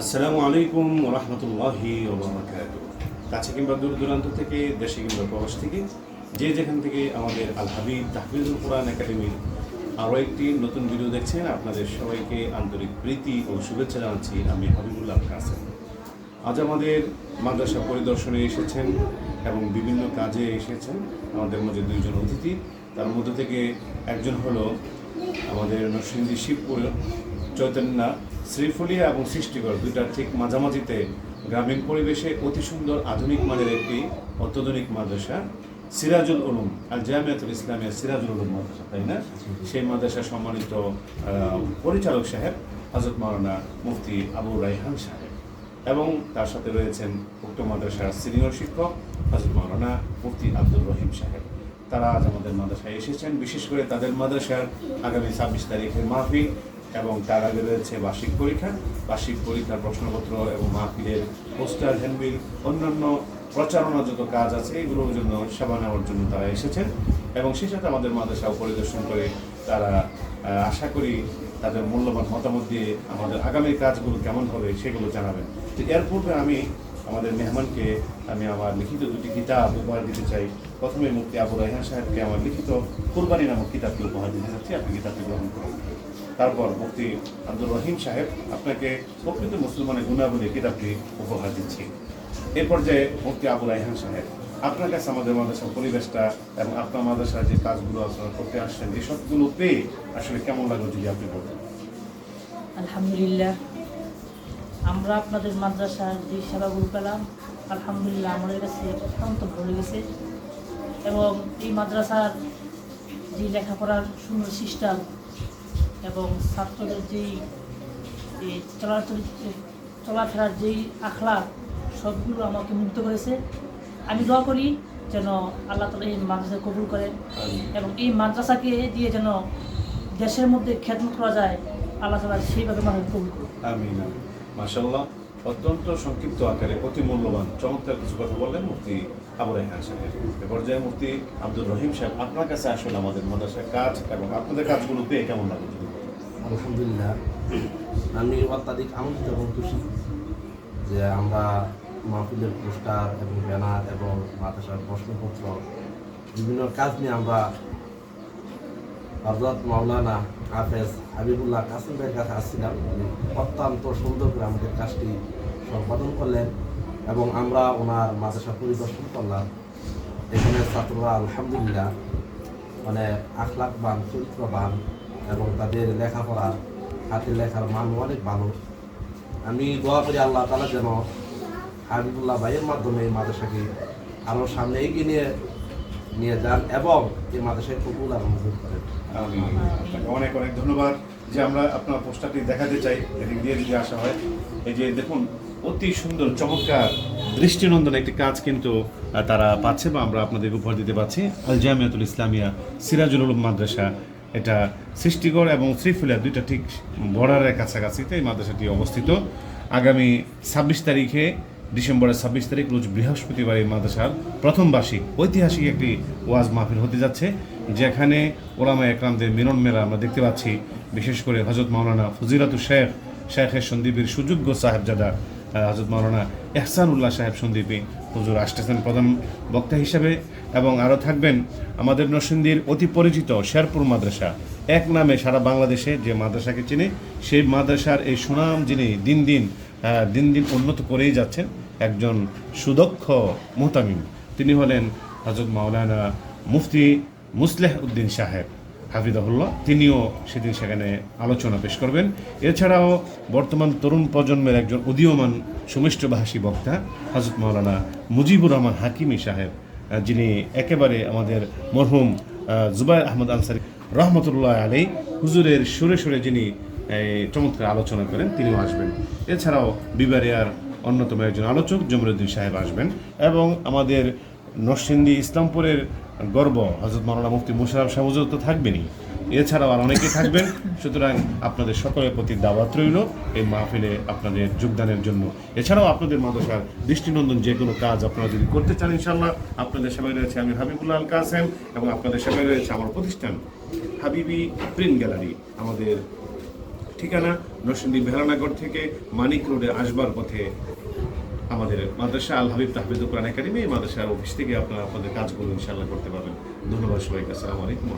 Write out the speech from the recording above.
আসসালামু আলাইকুম রহমতুল্লাহি কাছে কিংবা দূর দূরান্ত থেকে, দেশে কিংবা প্রবাস থেকে, যে যেখান থেকে আমাদের আল হাবিব তাহফিজুল কোরআন একাডেমির আরও একটি নতুন ভিডিও দেখছেন, আপনাদের সবাইকে আন্তরিক প্রীতি ও শুভেচ্ছা জানাচ্ছি। আমি হাবিবুল্লাহ কাসেম। আজ আমাদের মাদ্রাসা পরিদর্শনে এসেছেন এবং বিভিন্ন কাজে এসেছেন আমাদের মধ্যে দুইজন অতিথি। তার মধ্যে থেকে একজন হলো আমাদের নরসিংদী শিবপুর চৈতন্যা, শ্রীফুলিয়া এবং সৃষ্টিকর দুইটার ঠিক মাঝামাঝিতে গ্রামীণ পরিবেশে অতি সুন্দর আধুনিক মানের একটি অত্যাধুনিক মাদ্রাসা, সিরাজুল উলুম, আল জামিয়াতুল ইসলামিয়া সিরাজুল উলুম মাদ্রাসা, তাই না? সেই মাদ্রাসা সম্মানিত পরিচালক সাহেব হজরত মাওলানা মুফতি আবু রাইহান সাহেব এবং তার সাথে রয়েছেন উক্ত মাদ্রাসার সিনিয়র শিক্ষক হজরত মাওলানা মুফতি আব্দুর রহিম সাহেব। তারা আজ আমাদের মাদ্রাসায় এসেছেন। বিশেষ করে তাদের মাদ্রাসার আগামী ছাব্বিশ তারিখের মাহফিল এবং তার আগে রয়েছে বার্ষিক পরীক্ষা। বার্ষিক পরীক্ষার প্রশ্নপত্র এবং মাহফিলের পোস্টার হ্যান্ডবিল অন্যান্য প্রচারণা যত কাজ আছে, এগুলোর জন্য সেবা নেওয়ার জন্য তারা এসেছেন এবং সেই সাথে আমাদের মাদ্রাসাও পরিদর্শন করে তারা আশা করি তাদের মূল্যবান মতামত দিয়ে আমাদের আগামী কাজগুলো কেমন হবে সেগুলো জানাবেন। তো এর পূর্বে আমি আমাদের মেহমানকে, আমি আমার লিখিত দুটি কিতাব উপহার দিতে চাই। প্রথমে মুক্তি আবু রাইহান সাহেবকে আমার লিখিত কুরবানি নামক কিতাবটি উপহার দিতে চাচ্ছি। আপনি কিতাবটি গ্রহণ করুন। তারপর মুক্তি আব্দুর রহিম সাহেব আপনাকে প্রকৃত মুসলমানের গুণাবলী কিতাবটি উপহার দিচ্ছি এ পর্যায়ে মুক্তি আবুল রাইহান সাহেব, আপনার কাছে আমাদের মাদ্রাসার পরিবেশটা এবং আপনার মাদ্রাসার যে কাজগুলো আপনারা করতে আসছেন, এই সবগুলো পেয়ে আসলে কেমন লাগল যদি আপনি বলতেন? আলহামদুলিল্লাহ। আমরা আপনাদের মাদ্রাসার যে সেবাগুলো পেলাম আলহামদুলিল্লাহ আমাদের কাছে অত্যন্ত ভালো লেগেছে এবং এই মাদ্রাসার যে লেখাপড়ার সুন্দর সিস্টেম এবং ছাত্রদের যেই এই চলাচল চলাফেরার যেই আখলা সবগুলো আমাকে মুগ্ধ করেছে। আমি দোয়া করি যেন আল্লাহ তালা এই মাদ্রাসা কবুল করেন এবং এই মাদ্রাসাকে দিয়ে যেন দেশের মধ্যে খেদমত করা যায় আল্লাহ তালা সেইভাবে মানুষ কবুল করুন। আমি মাসাল্লাহ অত্যন্ত সংক্ষিপ্ত আকারে অতি মূল্যবান চমৎকার কিছু কথা বললেন মুফতি আবু রাইহান সাহেব। এ পর্যায়ে মুফতি আব্দুর রহিম সাহেব আপনার কাছে আসলে আমাদের মাদ্রাসার কাজ এবং আপনাদের কাজগুলো পেয়ে কেমন লাগে? যদি বলেন? আলহামদুলিল্লাহ। আমি অত্যাধিক আনন্দিত এবং খুশি যে আমরা মাহফিলের পোস্টার এবং ব্যানার এবং মাদ্রাসার প্রশ্নপত্র, বিভিন্ন কাজ নিয়ে আমরা হজরত মাওলানা হাফেজ হাবিবুল্লাহ কাসিম ভাইয়ের কাছে আসছিলাম। অত্যন্ত সুন্দর করে আমাদের কাজটি সম্পাদন করলেন এবং আমরা ওনার মাদ্রাসা পরিদর্শন করলাম। এখানে ছাত্ররা আলহামদুলিল্লাহ মানে আখলাকবান, চরিত্রবান এবং তাদের লেখাপড়া হাতের লেখার মান অনেক ভালো। আমি দোয়া করি আল্লাহ তালা যেন হাবিবুল্লাহ ভাইয়ের মাধ্যমে এই মাদ্রাসাকে আরও সামনে এগিয়ে নিয়ে নিয়ে যান এবং এই মাদ্রাসায় কবুল আর মঞ্জুর করেন। অনেক অনেক ধন্যবাদ যে আমরা আপনার পোস্টারটি দেখাতে চাই এদিক দিয়ে যদি আসা হয়। এই যে দেখুন, অতি সুন্দর, চমৎকার দৃষ্টিনন্দন একটি কাজ কিন্তু তারা পাচ্ছে বা আমরা আপনাদেরকে উপহার দিতে পারছি। আল জামিয়াতুল ইসলামিয়া সিরাজুল মাদ্রাসা। এটা সৃষ্টিকর এবং শ্রীফুলিয়া দুইটা ঠিক বর্ডারের কাছাকাছিতে এই মাদ্রাসাটি অবস্থিত। আগামী ছাব্বিশ তারিখে, ডিসেম্বরের ছাব্বিশ তারিখ, রোজ বৃহস্পতিবার এই মাদ্রাসার প্রথম বার্ষিক ঐতিহাসিক একটি ওয়াজ মাহফিল হতে যাচ্ছে, যেখানে ওলামা একরামদের মিলন মেলা আমরা দেখতে পাচ্ছি। বিশেষ করে হজরত মাওলানা ফজিলাতুল শেখ শেখের সন্দীপের সুযোগ্য সাহেবজাদা হজরত এহসান উল্লাহ সাহেব সন্দীপী। হুজুর আসতেছেন প্রধান বক্তা হিসেবে এবং আরও থাকবেন আমাদের নরসিংদীর অতি পরিচিত শেরপুর মাদ্রাসা। এক নামে সারা বাংলাদেশে যে মাদ্রাসাকে চিনে, সেই মাদ্রাসার এই সুনাম যিনি দিন দিন দিন দিন উন্নত করেই যাচ্ছেন, একজন সুদক্ষ মোহতামিম তিনি হলেন হজরত মাওলানা মুফতি মুসলেহ উদ্দিন সাহেব। হাফিদাহুল্লাহ তিনিও সেদিন সেখানে আলোচনা পেশ করবেন। এছাড়াও বর্তমান তরুণ প্রজন্মের একজন উদীয়মান সুমিষ্টভাষী বক্তা হজরত মাওলানা মুজিবুর রহমান হাকিমি সাহেব যিনি একেবারে আমাদের মরহুম জুবাইর আহমদ আনসারি রহমতুল্লাহ আলী হুজুরের সুরে সুরে যিনি চমৎকার আলোচনা করেন, তিনিও আসবেন। এছাড়াও বিবারিয়ার অন্যতম একজন আলোচক, জমরুদ্দিন সাহেব আসবেন। এবং আমাদের নরসিংদী ইসলামপুরের গর্ব। হজরত মাওলানা মুফতি মুশারফ সাহুজুর তো থাকবেনই। এছাড়াও আর অনেকে থাকবেন। সুতরাং আপনাদের সকলের প্রতি দাওয়াত রইল। এই মাহফিলে আপনাদের যোগদানের জন্য। এছাড়াও আপনাদের মাদ্রাসার দৃষ্টিনন্দন যে কোনো কাজ আপনারা যদি করতে চান ইনশাল্লাহ আপনাদের সেবায় রয়েছে আমি হাবিবুল্লাহ আল কাসেম এবং আপনাদের সেবায় রয়েছে আমার প্রতিষ্ঠান হাবিবি প্রিন্ট গ্যালারি। আমাদের ঠিকানা নরসিংদী ভেলানগর থেকে মানিক রোডে আসবার পথে আমাদের মাদ্রাসা আল হাবিব তাহবিদুল কোরআন একাডেমি, এই মাদ্রাসার অফিস থেকে আপনারা আপনাদের কাজগুলো ইনশাল্লাহ করতে পারবেন। ধন্যবাদ সবাইকে। আসসালামু আলাইকুম